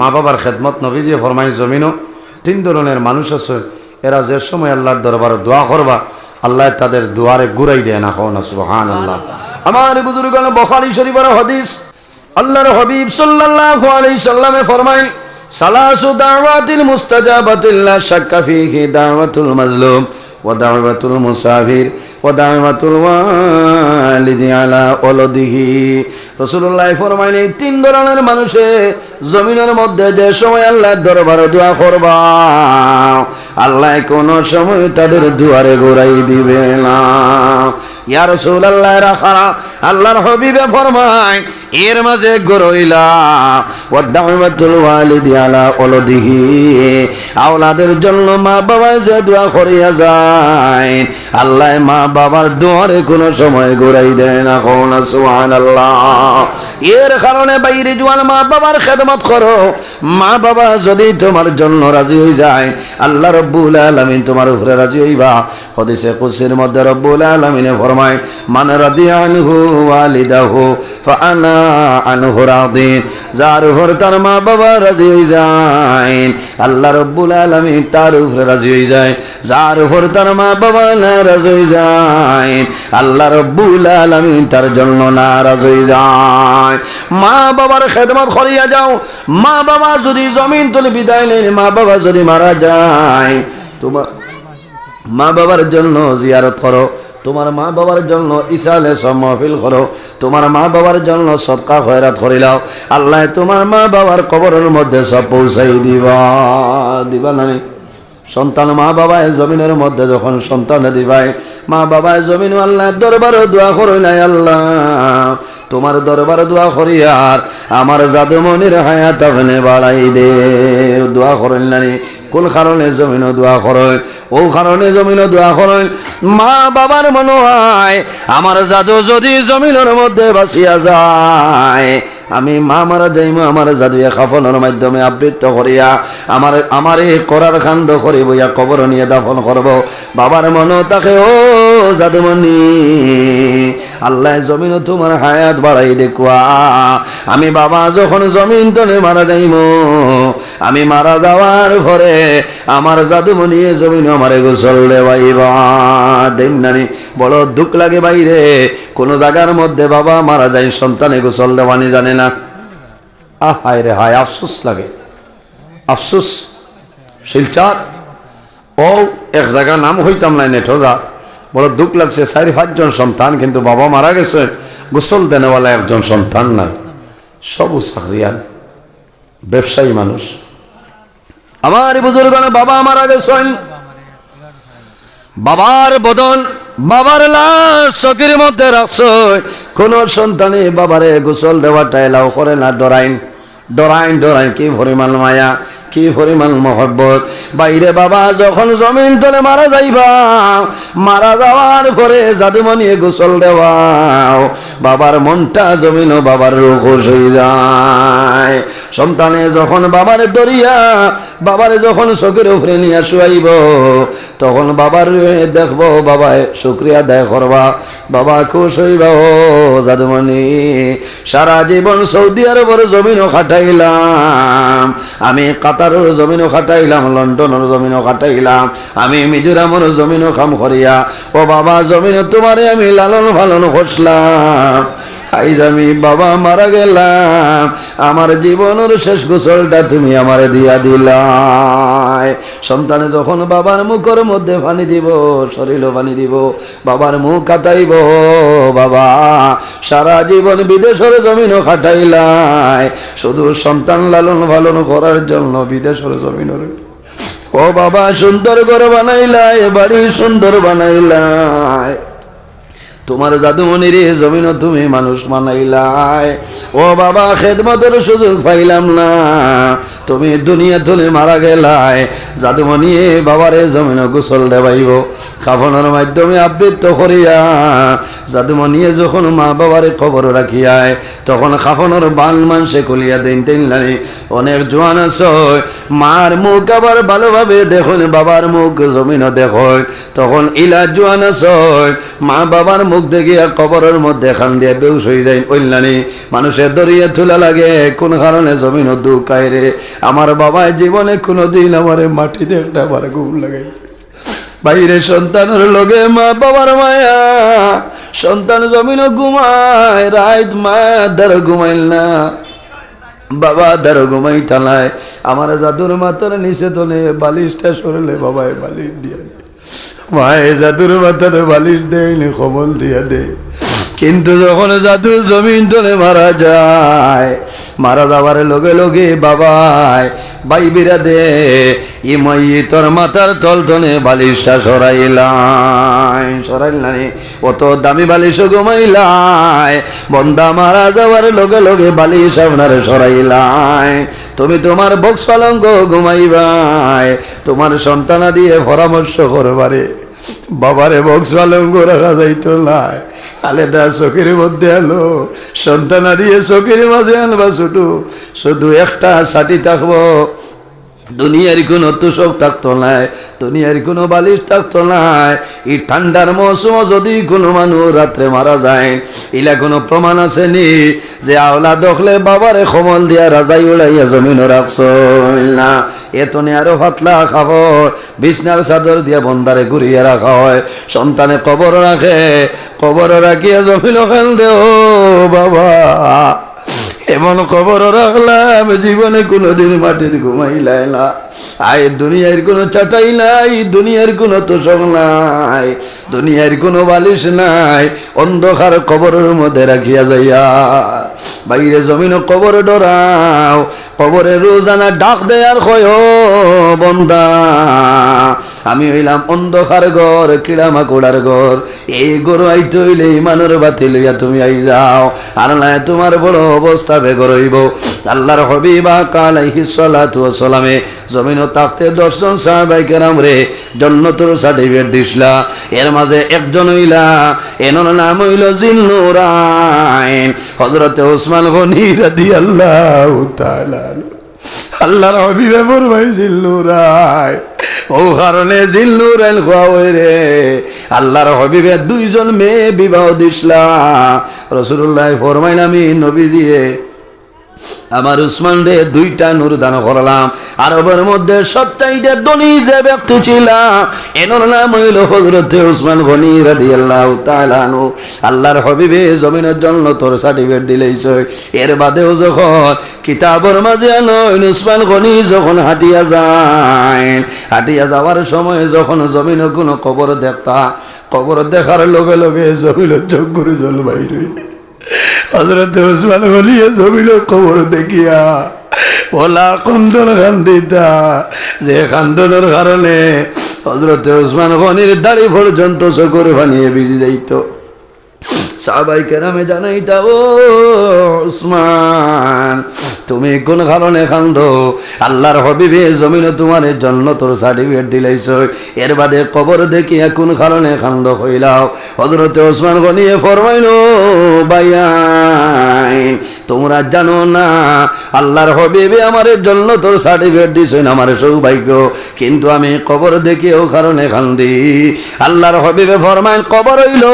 মা বাবার খেদমত নবীজি ফরমাই জমিনও তিন ধরনের মানুষ আছে। এরা যে সময় আল্লাহর দরবারে দোয়া করবা, আল্লাহ তাদের দুয়ারে ঘুরাই দেয় না, কও না সুবহান আল্লাহ আমার বুজুর্গ বখারি শরীফের হদিস, আল্লাহর হবিব সাল্লাল্লাহু আলাইহি সাল্লামে ফরমাইল, সালাসু দাওয়াতিল মুস্তাজাবাতিল লা শাক্কা ফীহি দাওয়াতুল মাজলুম। ওয়া দাওয়াতুল মুসাফির ওয়া দাওয়াতুল ওয়ালিদি আলা ওয়ালদিহি রাসূলুল্লাহ ফরমাইলেন এই তিন ধরনের মানুষে জমিনের মধ্যে যে সময় আল্লাহর দরবারে দোয়া করবা, আল্লাহ কোন সময় তাদের দুয়ারে ঘুরাই দিবে না। ইয়া রাসূলুল্লাহ রাখারা আল্লাহর হাবিবে ফরমায়, এর মাঝে গরইলা ওয়াদাওয়াতুল ওয়ালিদি আলা ওয়ালদিহি, আওলাদের জন্য মা বাবা যে দোয়া করিয়া যায় আল্লাহ মা বাবার দুয়ারে সময় ঘুরাই দেয় না কোন সুবহানাল্লাহ। এর কারণে বাইরে মা বাবার খেদমত করো। মা বাবা যদি তোমার জন্য রাজি হয়ে যায়, আল্লাহ রব্বুল আলামিন তোমার উপরে রাজি হইবা। হদিসে কুসির মধ্যে রব্বুল আলামিনে ফরমায়, মান রাদিয়া আনহু আনহু রাদিন যার উপর তার মা বাবা রাজি হয়ে যায়, আল্লাহ রব্বুল আলামিন তার উপরে রাজি হয়ে যায়। যার উপর তার মা বাবা নারাজ হয়ে যায়। আল্লাহ রব্বুল আলামিন তার জন্য নারাজ হয়ে যায়। মা বাবার খেদমত করিয়া যাও। মা বাবা যদি জমিন তুলে বিদায় নেন মা বাবা যদি মারা যায় তোমার মা বাবার জন্য জিয়ারত করো। তোমার মা বাবার জন্য ইসালে সব মহফিল করো। তোমার মা বাবার জন্য সৎকা খয়রাত করিলাও আল্লাহ তোমার মা বাবার কবরের মধ্যে সব পৌঁছাই দিবা। দিবা নানি সন্তান মা বাবায় জমিনের মধ্যে যখন সন্তান দিবাই মা বাবায় জমিন আল্লাহ দরবার দোয়া করই নাই আল্লাহ। তোমার দরবার দোয়া করি আর আমার জাদুমনির হায়াত আপনি বাড়াই দে। দোয়া করেন নানি, কোন কারণে জমিনও দোয়া করয় ও কারণে জমিনও দোয়া করয় মা বাবার মনে হয়, আমার জাদু যদি জমিনের মধ্যে বাঁচিয়া যায় আমি মা মারা যাইমো, আমার জাদুয়া খাফনের মাধ্যমে আবৃত্ত করিয়া, আমার আমার করার খান্দ করি বইয়া কবর নিয়ে দাফন করব। বাবার মনে তাকে, ও জাদুমণি, আল্লাহ জমিন তোমার হায়াত বাড়াই দেখুয়া আমি বাবা যখন জমিন তনে মারা যাইম আমি মারা যাওয়ার পরে আমার জাদুমণি জমিন আমারে গোসল দেওয়াইবা। বা নানি, বড় দুঃখ লাগে বাইরে। কোন জায়গার মধ্যে বাবা মারা যায়, সন্তানে গোসল দেওয়ানি জানে না। আহ, হায় রে হায়, আফসোস লাগে। আফসোস। শিলচার? ও, এক জায়গার নাম হইতাম নাই নেঠোজা বড় দুঃখ লাগছে, চারি, পাঁচজন সন্তান, কিন্তু বাবা মারা গেছে। গোসল দেনেওয়ালা একজন সন্তান নাই। সবু চাকরিয়ান ব্যবসায়ী মানুষ। আমার বুজুর্গ বাবা মারা গেছেন বাবার বদন, বাবার লাশ চকির মধ্যে রাখছ। কোন সন্তানে বাবারে গোসল দেওয়াটা এলাও করে না, ডরাইন। ডরাইন ডরাইন, কি পরিমাণ মায়া। কি পরিমাণ মহব্বত? বাইরে বাবা, যখন জমিন তলে মারা যাইবা, মারা যাওয়ার পরে জাদুমণি গোসল দেওয়াও। বাবার মনটা জমিন বাবার খুশ হয়ে যায়। সন্তানে যখন বাবার দরিয়া, বাবারে যখন চোখের উপরে নিয়ে শুয়াইব, তখন বাবার দেখব, বাবায় শুক্রিয়া দেয় করবা। বাবা খুশ হইবা ও জাদুমণি সারা জীবন সৌদি আরবের জমিনও খাটাইলাম। আমি কাতারের জমিনও খাটাইলাম, লন্ডনের জমিনও খাটাইলাম। আমি মিজোরামের জমিনও খাম করিয়া। ও বাবা জমিন তোমারে আমি লালন ভালন করছিলাম। আইজ আমি বাবা মারা গেলাম। আমার জীবনের শেষ গোসলটা তুমি আমারে দিয়া দিলাই। সন্তানে যখন বাবার মুখের মধ্যে পানি দিব, শরীরও পানি দিব, বাবার মুখ কাটাইব বাবা, সারা জীবন বিদেশের জমিনও খাটাইলাই। শুধু সন্তান লালন পালন করার জন্য বিদেশের জমিনের ও বাবা, সুন্দর করে বানাইলাই, বাড়ি সুন্দর বানাইলাই। তোমার জাদুমণির জমিন তুমি মানুষ মানাইলাই ও বাবা খেদমতের সুযোগ পাইলাম না। তুমি দুনিয়া তুলে মারা গেলাই জাদুমণি বাবারে জমিন গোসল দেবাইব। কাফনের মাধ্যমে আবৃত্ত করিয়া জাদুমণিয়ে যখন মা বাবারে খবর রাখিয়ায়, তখন কাফনের বান মানসে খুলিয়া দিন টেন অনেক জোয়ান আছে, মার মুখ আবার ভালোভাবে দেখুন, বাবার মুখ জমিন দেখো তখন ইলা জোয়ান আছে, মা বাবার মুখ দেখিয়া কবরের মধ্যে খান দিয়ে বেউস হয়ে যায় কল্যাণী মানুষের দরিয়া তুলা লাগে, কোন কারণে জমিন দুঃখায় রে? আমার বাবায় জীবনে কোনোদিন আমার মাটিতে একটা বার ঘুম লাগাইছে। বাইরে সন্তানের লগে মা বাবার মায়া, সন্তান জমিন ঘুমায়, রাত মা দ্বার ঘুমাইল না। বাবা দ্বার ঘুমাই টালায় আমার জাদুর মাথার নিচে তোলে বালিশটা সরলে বাবায় বালিশ দিয়া। মায়ে জাদুর মাথার বালিশ দেয়নি কমল দিয়া দে। কিন্তু যখন জাদু জমিন তোলে মারা যায়, মারা যাবার লগে লগে বাবায় বাই বিরা দে ই মই, তোর মাথার তল তলে বালিশটা সরাইলাই সরাইলাই, অত দামি বালিশ ঘুমাইলাই বন্দা মারা যাওয়ার লগে লগে বালিশ আপনার সরাইলাই, তুমি তোমার বক্স পালঙ্ক ঘুমাইবাই, তোমার সন্তানা দিয়ে পরামর্শ করবারে, বাবারে বক্স পালঙ্ক রাখা যাইতো নাই। আলেদা চোখের মধ্যে আলো সন্তান দিয়ে চোখের মাঝে আনবা ছোট শুধু একটা ছাটি থাকব। দুনিয়ার কোনো তুষক থাকতো নাই, দুনিয়ার কোনো বালিশ থাকতো নাই। এই ঠান্ডার মৌসুম যদি কোনো মানুষ রাত্রে মারা যায়, ইলা কোনো প্রমাণ আছে নি যে আওলা দখলে বাবারে সমল দিয়া রাজাই উড়াইয়া জমিন রাখছ। না এত নে আরও ফাতলা খাব। বিছনার চাদর দিয়া বন্দারে ঘুরিয়ে রাখা হয়। সন্তানে কবর রাখে, কবর রাখিয়া জমিন খেল দেও বাবা। এমন খবর রাখলাম, জীবনে কোনোদিন মাটির ঘুমাইলাই না। আয়, দুনিয়ার কোনো চাটাই নাই, দুনিয়ার কোনো তোষক নাই, দুনিয়ার কোনো বালিশ নাই। অন্ধকার কবরের মধ্যে রাখিয়া যাইয়া, বাইরে জমিন কবর ডরাও কবরে রোজানা ডাক দেয়ার "ও বন্দা। আমি হইলাম অন্ধকার ঘর কিড়া মাকুড়ার ঘর। এই গরু আইতে হইলে ইমানের বাতি লইয়া তুমি আই যাও, আর না তোমার বড় অবস্থা বেগর হইব। আল্লাহর হবিবা কালাইহি সালাতু ওয়া সালামে জমিন তাকতে দর্শন সাহাবাই কেরাম রে জন্নতর সার্টিফিকেট দিসলা। এর মাঝে একজন হইলা, এনর নাম হইল জিন্নুরাইন হযরতে ওসমান গনি রাদিয়াল্লাহু তাআলা আল্লাহর হবিবে ফরমাই জিল্লুরাই। ও কারণে জিল্লুরাইল খোয়াওই রে। আল্লাহর হবিবে দুইজন মেয়ে বিবাহ দিসলা। রসুল্লাহ ফরমাইন আমি নবীজিয়ে। আমার উসমান রে দুইটা নূর দান করলাম। আরবের মধ্যে সবচাইতে ধনী যে ব্যক্তি ছিল, এনর নাম হইল হজরতে উসমান গনি রাদিয়াল্লাহু তাআলা আনহু। আল্লাহর হবিবে জমিনের জন্য তোর সার্টিফিকেট দিলেইছ। এর বাদেও যখন কিতাবর মাঝে আনইন উসমান গনি যখন হাঁটিয়া যায়, হাঁটিয়া যাওয়ার সময় যখন জমিন কোনো কবর দেখতা, কবর দেখার লগে লগে জমিনের চোখ করে জল বাইরে হজরত ওসমান গলিয়ে জমিল খবর দেখিয়া, ওলা কন্দন খান্দিতা যে খান্দনের কারণে হজরত ওসমান গনির দাড়ি পর্যন্ত চকুর বানিয়ে ভিজে যাইত। সাহাবাই কেরামে জানাইতা ও উসমান, তুমি কোন কারণে খান্দ আল্লাহর হবিবে জমিনে তোমার জন্য তোর সার্টিফিকেট দিলাইছ। এর বাদে কবর দেখিয়া কোন কারণে খান্দ হইলাও হজরতে ওসমান গনিয়ে ফরমাইল বাইয়াইন তোমরা জানো না, আল্লাহর হবিবে আমার জন্য তোর সার্টিফিকেট দিছ আমার সৌভাগ্য। কিন্তু আমি কবর দেখিও কারণে খান্দি। আল্লাহর হবিবে ফরমাইন, কবর হইল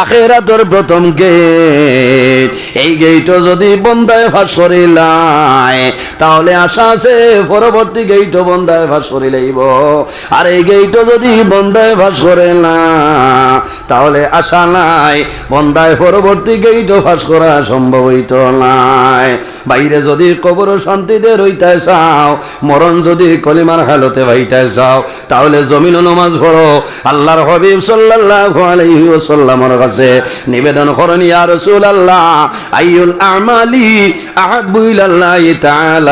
আখেরা তোর প্রথম গেট এই গেট যদি বন্ধায় ফাঁস করিলাই তাহলে আশা আছে, পরবর্তী গেইটও বন্ধায় ফাঁস করিলেইব আর এই গেইটও যদি বন্ধায় ফাঁস করে না, তাহলে আশা নাই, বন্ধায় পরবর্তী গেইটও ফাঁস করা সম্ভব হইত নাই। বাইরে যদি কবর শান্তিতে রইতে চাও, মরণ যদি কলিমার হালতে ভাইতে চাও, তাহলে জমিন নমাজ পড়ো। আল্লাহর হবিব সাল্লাল্লাহু আলাইহি ওয়াসাল্লামের কাছে নিবেদন করেন, ইয়া রাসূলুল্লাহ, আইয়ুল আমালি আহাব্বু ইলাল্লাহি তাআলা।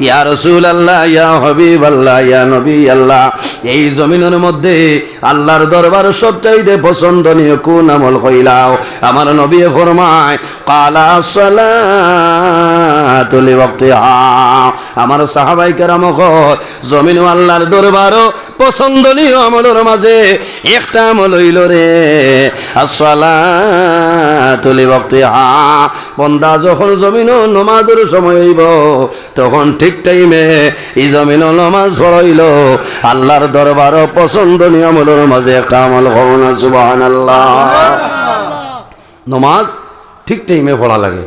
ইয়া রাসূলুল্লাহ ইয়া হাবিবাল্লাহ ইয়া নবী আল্লাহ। এই জমিনের মধ্যে আল্লাহর দরবার সবচাইতে পছন্দনীয় কোন আমল কইলাও? আমার নবী ফরমায়, কাল আলা সালাতু লিওয়াক্তিহা। আমার সাহাবাই কেরাম জমিন আল্লাহর দরবার পছন্দনীয় আমলের মাঝে একটা আমল হইল রে। আসসালাতু লিওয়াক্তিহা। বন্দা যখন জমিন নমাজের সময় হইব, তখন ঠিক টাইমে এই জমিন নমাজ পড়াইল। আল্লাহর দরবার পছন্দনীয় আমলের মাঝে একটা আমল হব না, সুবহানাল্লাহ। নমাজ ঠিক টাইমে পড়া লাগে।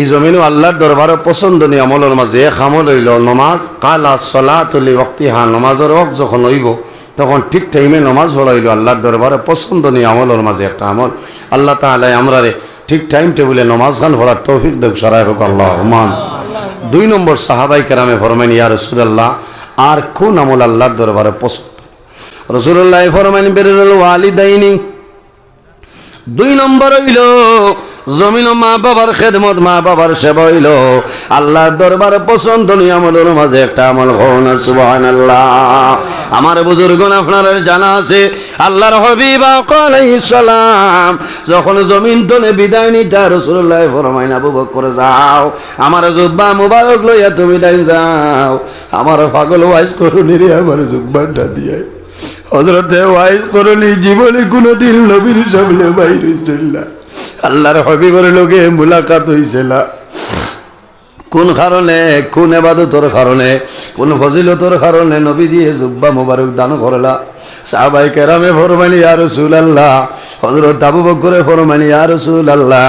এই জমিনও আল্লাহর দরবারে পছন্দনীয় আমলের মাঝে আমল হইল নমাজ। কালা সলা তুলি ভক্তি হা নমাজের হক যখন হইব, তখন ঠিক টাইমে নমাজ পড়াইল আল্লাহর পছন্দনীয় আমলের মাঝে একটা আমল। আল্লাহ তাহলে আমরা রে ঠিক টাইম টেবিলে নমাজ খান পড়ার তৌফিক দেখ সরাই হোক আল্লাহ। দুই নম্বর সাহাবাই কেরামে ফরমেন ইয়া আর কোন আমল আল্লাহর দরবারে পছন্দ রসুল্লাহ ফরমাইন বেরুল ওয়ালিদাইনি। দুই নম্বর হইল জমিন মা বাবার খেদমত, মা বাবার সেবা হইল। আল্লাহর দরবার পছন্দনীয় আমলের মাঝে একটা আমল হন সুবহান আল্লাহ আমার বুজুর্গ আপনার জানা আছে, আল্লাহর হবিবা সালাম, যখন জমিন তলে বিদায় নিতা রাসূলুল্লাহ ফরমাইন, আবু বকর, যাও। আমার জুব্বা মুবারক লইয়া তুমি তাই যাও। আমার পাগল ওয়াইজ করুনি রে, আমার জুব্বাটা দিয়ে। হজরতে ওয়াইজ করলি জীবনে কোনোদিন নবীর সামনে বাইর না। আল্লাহর হবিবর লোকে মুলাকাত হয়েছিল কোন কারণে, কোন এবাদতর কারণে, কোন ফজিলতর কারণে নবীজি জুব্বা মুবারক দান করলা। সাহাবাই কেরামে ফরমানি আর রসুল আল্লাহ হজরত আবু বকরে ফরমানি আর রসুল আল্লাহ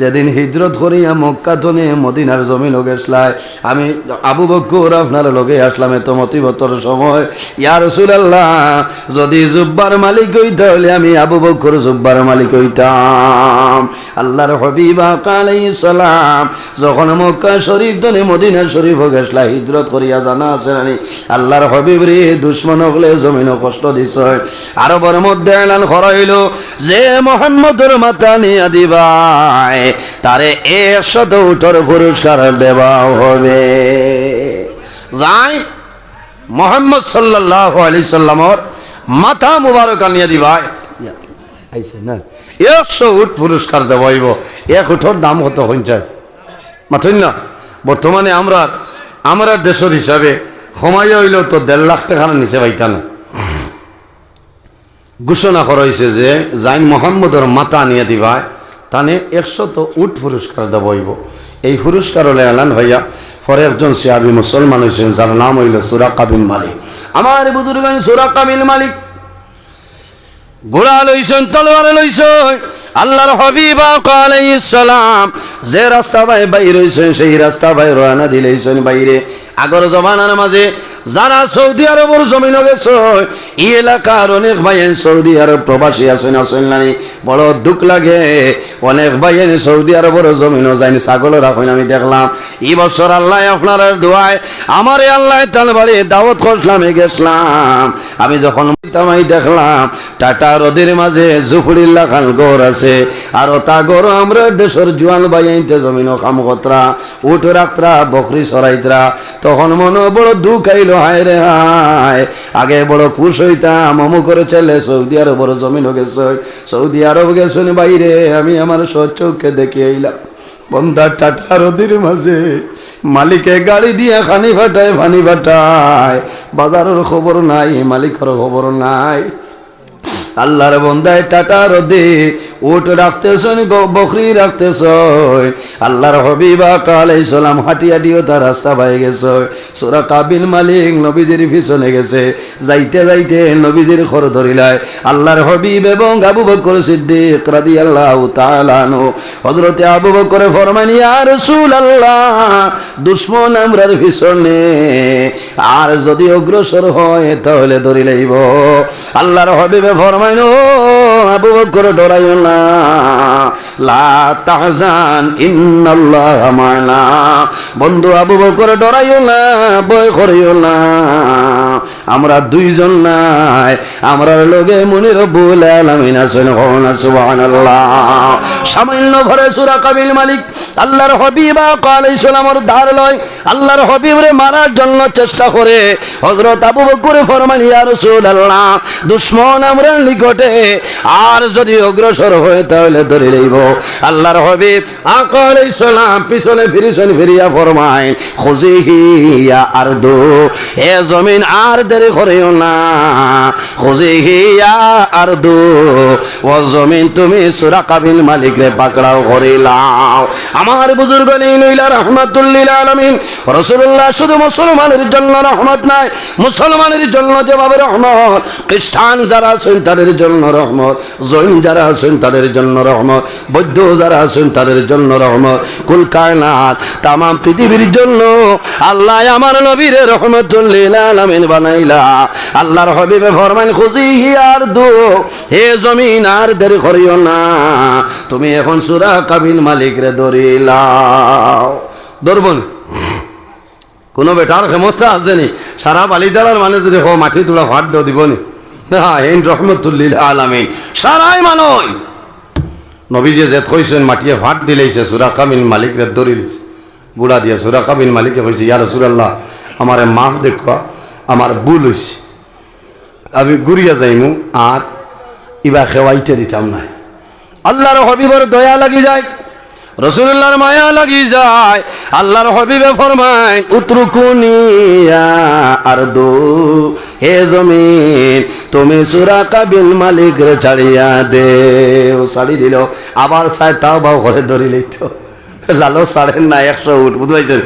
যেদিন হিজরত করিয়া মক্কা তনে মদিনার জমিন গেছলাই আমি আবু বকর আপনার লগে আসলাম এত মতিবতর সময়। ইয়া রসুল আল্লাহ যদি জুব্বার মালিক হইতে হলে আমি আবু বকর জুব্বার মালিক হইতাম। আল্লাহর হবিবা কালাই সালাম, যখন মক্কা শরীফ তনে মদিনা শরীফ গেছলা হিজরত করিয়া জানা আছে নানি আল্লাহর হবিব রে, দুশ্মন হলে জমিন কষ্ট দিছ। আরবের মধ্যে এলান হইল যে মোহাম্মদের মাথা নিয়া দিবাই তারে একশত উঠর পুরস্কার দেওয়া হবে। যাই মোহাম্মদ সাল্লাহ আলি সাল্লামর মাথা মুবারক আনিয়া দিবাই আইসে না। একশো উঠ পুরস্কার দেওয়া এক উঠোর দাম কত হইছে মাথুন না। বর্তমানে আমরা আমরা দেশের হিসাবে সময় হইল তো দেড় লাখ টাকার নিচে পাইতা না। ঘোষণা করা হয়েছে যে জাইন মোহাম্মদের মাতা নিয়ে দিবায় তানে একশত উঠ পুরস্কার দেব হইব। এই পুরস্কার হলে এলান হইয়া পরে একজন সিয়াবি মুসলমান হয়েছেন, যার নাম হইল সুরা কাবিল মালিক। আমার বুজুর্গ সুরা কাবিল মালিক ঘোড়া লইছেন, তলোয়ার লইছেন। আল্লাহর হবিবা সালাম, যে রাস্তা বাই বাইর হইছেন সেই রাস্তা ভাই রওনা দিলেইছেন বাইরে। আগর জমানার মাঝে যারা সৌদি আরবের জমিন গেছে এলাকার অনেক ভাইয়েন সৌদি আরব প্রবাসী আছেন আছেন নানি বড় দুঃখ লাগে। অনেক ভাইয়েন সৌদি আরবের জমিন যায়নি ছাগল রাখেন আমি দেখলাম। এই বছর আল্লাহ আপনার দোয়ায় আমারে আল্লাহ তাল বাড়ি দাওয়াত করলাম গেছিলাম আমি যখন দেখলাম, টাটা রদের মাঝে জুফুরিল্লা খান গড় আছে। আর তা গড় আমরা দেশের জোয়ান বাইতে জমিন কাম কতরা, উঠ রাখতরা, বকরি সরাইতরা। তখন মনে বড় দুঃখ আইলো, হায় রে, হায়, আগে বড় খুশ হইতাম অমু করে ছেলে সৌদি আরব জমিন গেছে, সৌদি আরব গেছেন বাইরে, আমি আমার সচক্ষে দেখে আইলাম। বন্দা টাটা রদির মাঝে, মালিকে গাড়ি দিয়ে খানি ফাটায়, ফানি ফাটায়। বাজারের খবর নাই, মালিকের খবর নাই। আল্লাহর বন্দায় টাটা রদে, উট রাখতেছন বকরি রাখতেছন আল্লাহর হবিবা কালাই সালাম হাঁটি হাঁটিও তার রাস্তা পাই গেছে। সোরা কাবিল মালিক নবীজির পিছনে গেছে। যাইতে যাইতে নবীজির খর ধরিলায়। আল্লাহর হবিব এবং আবু বকর সিদ্দিক রাদি আল্লাহ তালানো হজরতে আবু বকরে ফরমানি আর রসুল আল্লাহ দুশ্মন আমরার পিছনে। আর যদি অগ্রসর হয় তাহলে ধরি লইব আল্লাহর হবিবে ফরমাইন আবু বকর ডরাইও না। লা তাহজান ইন্নাল্লাহ মানা। বন্ধু আবু বকর ডরাইও না বয় করিও না। আমরা দুইজন নাই। আমরা লোকে মনির রব্বুল সামান্য ভরে সূরা কাবিল মালিক আল্লাহর হবিবা আলাইহিস সালামর ধার লয়। আল্লাহর মারার জন্য চেষ্টা করে। হযরত আবু বকর ফরমান ইয়া দুশমন আমরা নিকটে আর যদি অগ্রসর হয় তাহলে ধরে লইব। আল্লাহর হবিব আকা আলাইহিস সালাম পিছনে ফিরিছেন ফিরিয়া ফরমায় খুজিহিয়া আরদু হে জমিন আর দেরি করিও না। খুজিহিয়া আরদু ও জমিন তুমি সুরা কাবিল মালিক রে পাকড়াও করিলাও আমার বুজুর্গ নেই নইলা রহমাতুল্লিল আলমিন। রসুল্লাহ শুধু মুসলমানের জন্য রহমত নাই। মুসলমানের জন্য যেভাবে রহমত। খ্রিস্টান যারা আছেন তাদের জন্য রহমত। জৈন যারা আছেন তাদের জন্য রহমত। বৌদ্ধ যারা আছেন তাদের জন্য রহমত। কুল কায়নাত তাম পৃথিবীর জন্য আল্লাহ আমার নবীর রহমতুল্লিল আলমিন বানাইলা আল্লাহর হবিবে ফরমান খুঁজি আর দু। হে জমিন আর দেরি করিও না। তুমি এখন সুরা কাবিল মালিক রে ধরিলাও ধরবন কোনো বেটার ক্ষমতা আসেনি সারা বালিদালার মানে যদি হো মাটি তোলা ভাত দিবনি হ্যাঁ এই রহমতুল্লিল আলামিন। সারাই মানই নবী যে জেত কইছেন, মাটিয়ে ভাত দিলেইছে, সুরা কাবিল মালিক রে ধরিলিছে গুড়া দিয়ে সুরা কাবিল মালিকে কইছে, ইয়া রসুলাল্লাহ, আমারে মাফ দেখবা আমার ভুল হইছে। আমি ঘুরিয়া যাইমু, আর ইবা খেওয়াইতে দিতাম না আল্লাহর হবিবর দয়া লাগি যায় রসুল্লাহর মায়া লাগি যায়। আল্লাহর হবিবে ফরমায় উত্রুকুনিয়া আর দো হে জমিন, তুমি সুরা কাবিল মালিক রে ছাড়িয়া দে ছাড়ি দিল, আবার চাই তাও বাও ঘরে ধরিলেই তো লালো সাড়েন না, একশো উঠ বুঝবাইছেন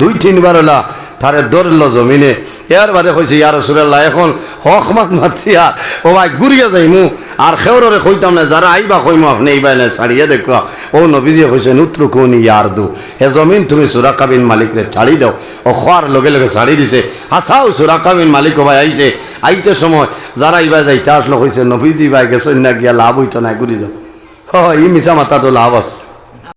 দুই তিনবার হলা, তারে ধরল জমিনে। এর বাদে কইছে ইয়ার রসুল্লাহ এখন হক মাত মাতি আর ও ভাই ঘুরিয়া যাইমু, আর খেওরে কইতাম না, যারা আইবা কইমু, আপনি এইবাই না ছাড়িয়ে দেখো। ও নবীজি কইছে নুত্রু কোনি ইয়ার দু হে জমিন তুমি সুরা কাবিন মালিকরে ছাড়ি দাও। ও খোয়ার লগে লগে ছাড়ি দিছে, হাসাও সুরা কাবিন মালিক, ও ভাই আইছে, আইতে সময় যারা ইবা যাইতে আসলো, কইছে, নবীজি ভাই গেছেন না গিয়া লাভ হইতো না ঘুরি যাও হ ই মিছা মাথা তো লাভ আছে।